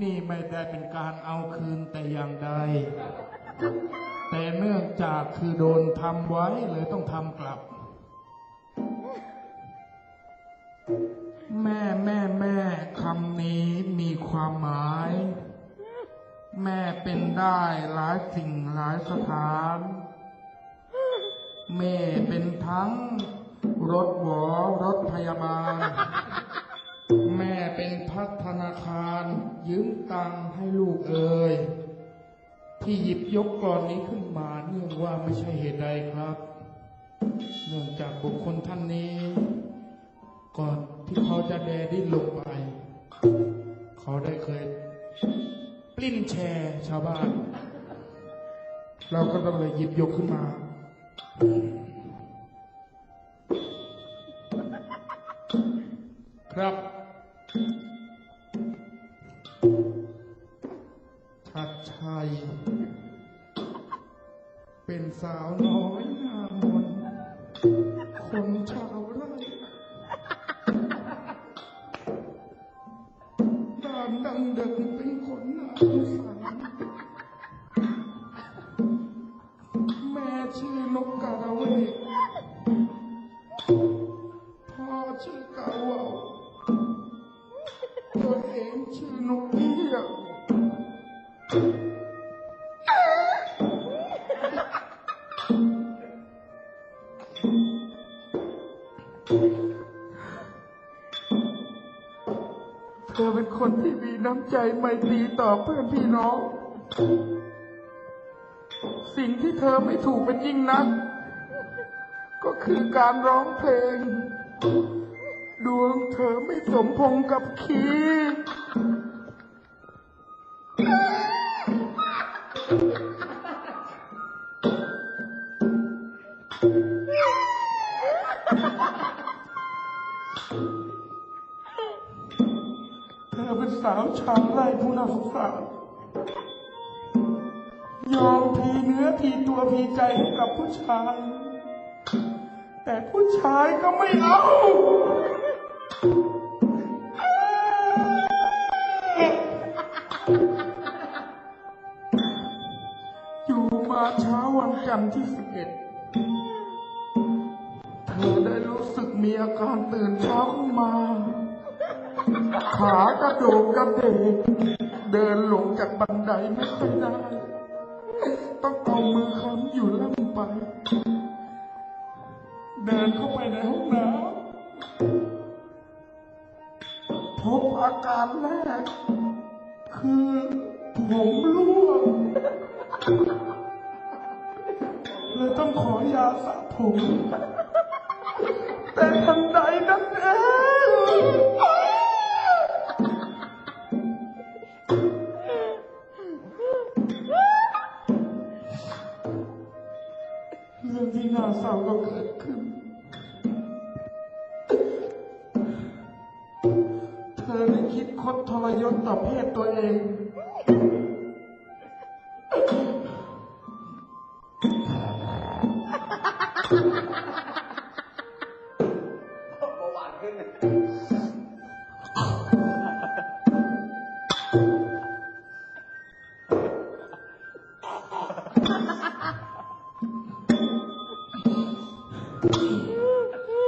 นี่ไม่ได้เป็นการเอาคืนแต่อย่างใด แต่เนื่องจากคือโดนทำไว้เลยต้องทำกลับ แม่แม่แม่คำนี้มีความหมาย แม่เป็นได้หลายสิ่งหลายสถาน แม่เป็นทั้งรถหวอรถพยาบาล เป็นพัฒนาคาร ยืมตังค์ให้ลูกเอ่ยที่หยิบยกกรอนนี้ขึ้นมาเนื่องว่าไม่ใช่เหตุใดครับ เนื่องจากบุคคลท่านนี้ ก่อนที่เขาจะแดดิ้นลงไป เขาได้เคยปลิ้นแชร์ชาวบ้าน เราก็ต้องเลยหยิบยกขึ้นมา ครับ ชัดชัย เป็นสาวน้อยหน้ามนคนชา เธอเป็นคนที่มีน้ำใจไมตรีต่อเพื่อนพี่น้อง สิ่งที่เธอไม่ถูกเป็นยิ่งนัก ก็คือการร้องเพลง ดวงเธอไม่สมพงกับคีย์ สาวชาวไร่ผู้น่าสงสารยอมพีเนื้อพีตัวพีใจให้กับผู้ชาย แต่ผู้ชายก็ไม่เอาอยู่มาเช้าวันจันทร์ที่สิบเอ็ดเธอได้รู้สึกมีอาการตื่นเช้าขึ้นมา ขากระโดกกระเดกเดินลงจากบันไดไม่ค่อยได้ ต้องเอามือค้ำอยู่ล่ำไป เดินเข้าไปในห้องน้ำพบอาการแรก คือผมร่วงเลยต้องขอยาสระผม แต่ทันใดนั้นเอง คิดคดทรยศต่อเพศตัวเอง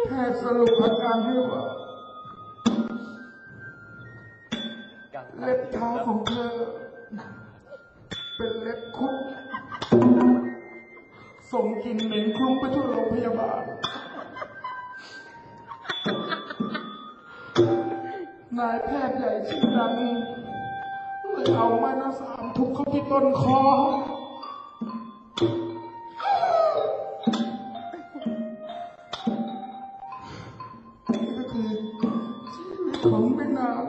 แพทย์สรุปอาการให้ว่าายแพทย์ใหญ่ชื่อดังเลยเอาไม้หน้าสามทุบเข้าที่ต้นคอ นี่ก็คือชีวิตของแม่นาง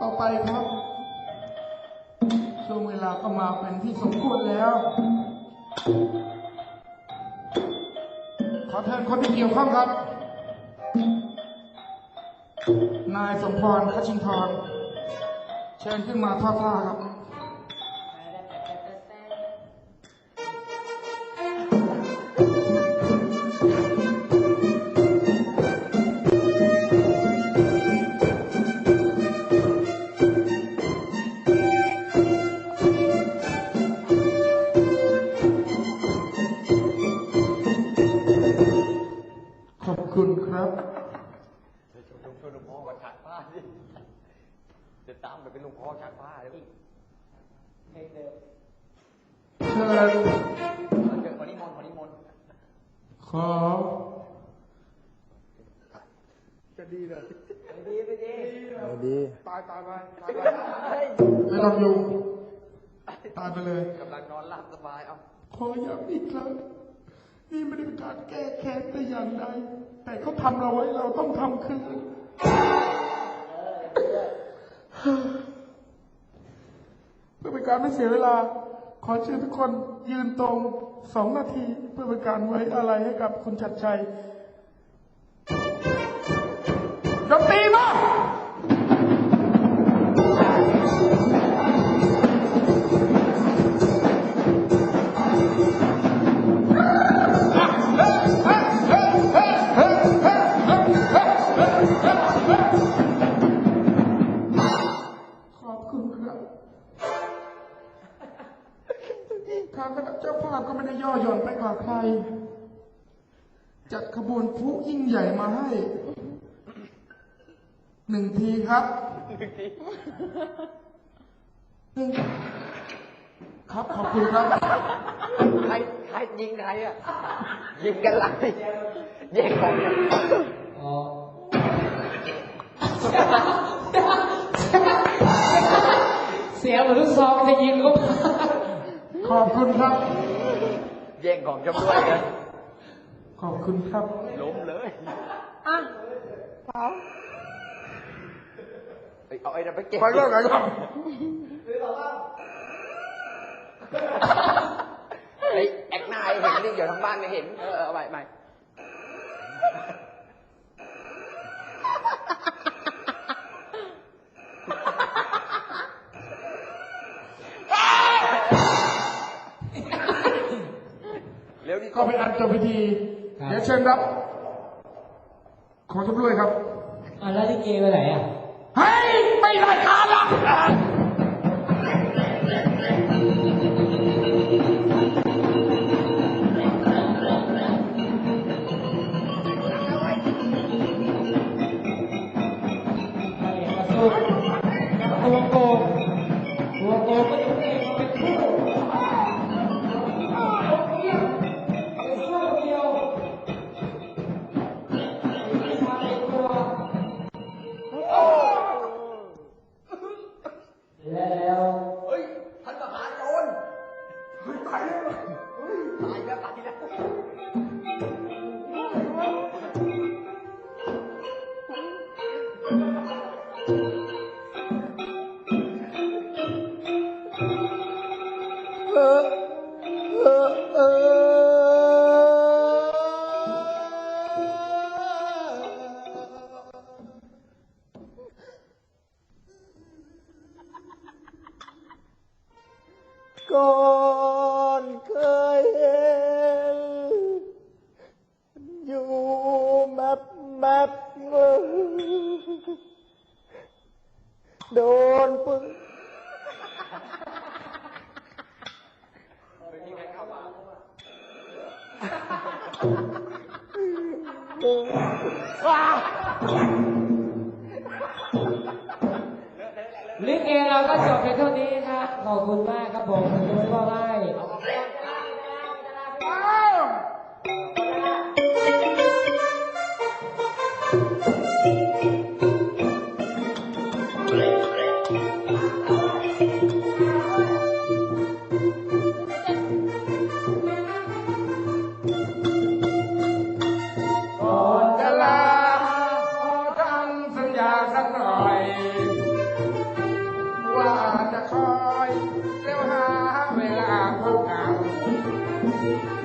ต่อไปครับ ช่วงเวลาก็มาเป็นที่สมควรแล้วขอเชิญคนที่เกี่ยวข้องครับ นายสมพรคชิงทรเชิญขึ้นมาท่าท่าครับขอบคุณครับ ลวงพ่อมาชักผ้าดิจะตามไปเป็นหลวงพ่อชักผ้าเลยพี่เพลงเดิมเชิญเจอคนนิมนต์คนนิมนต์ขอจะดีเลยไปดีไปดีดีตายตายไปตายไปไม่ต้องยุ่งตายไปเลยกำลังนอนหลับสบายเอาขอย้ำอีกครั้งนี่ไม่ได้เป็นการแก้แค้นแต่อย่างใดแต่เขาทำเราไว้เราต้องทำคืน เพื่อเป็นการไม่เสียเวลา ขอเชิญทุกคนยืนตรงสองนาทีเพื่อเป็นการไว้อะไรให้กับคุณชัดชัยดนตรีมา ขบวนพลุยิ่งใหญ่มาให้ หนึ่งทีครับหนึ่งครับขอบคุณครับ ใครใครยิงใครอะ ยิงกันหลังแย่งของกันอ๋อเสียงเหมือนลูกซองจะยิงลูกขอบคุณครับ แย่งของจำด้วยกัน ขอบคุณครับล้มเลยอะเอ้ยเอาไอ้นั่นไปเก็บไปเรื่องไหนครับไอ้ยแอคหน้าให้เห็นดิเดี๋ยวทางบ้านไม่เห็น เออเออเอาใหม่ใหม่เร็วดิก็เป็นอันจบพิธี เดี๋ยวเชิญรับ ขอทุบด้วยครับอะแล้วที่เกไปไหนอะ เฮ้ย ไม่รายการละ ก่อนเคยเห็น อยู่แมปแมปโดนปึ้งลิเเราก็จบไปเท่านี้ครับขอบคุณมากครับผมผมจะไม่ว่าไล่ก่ เ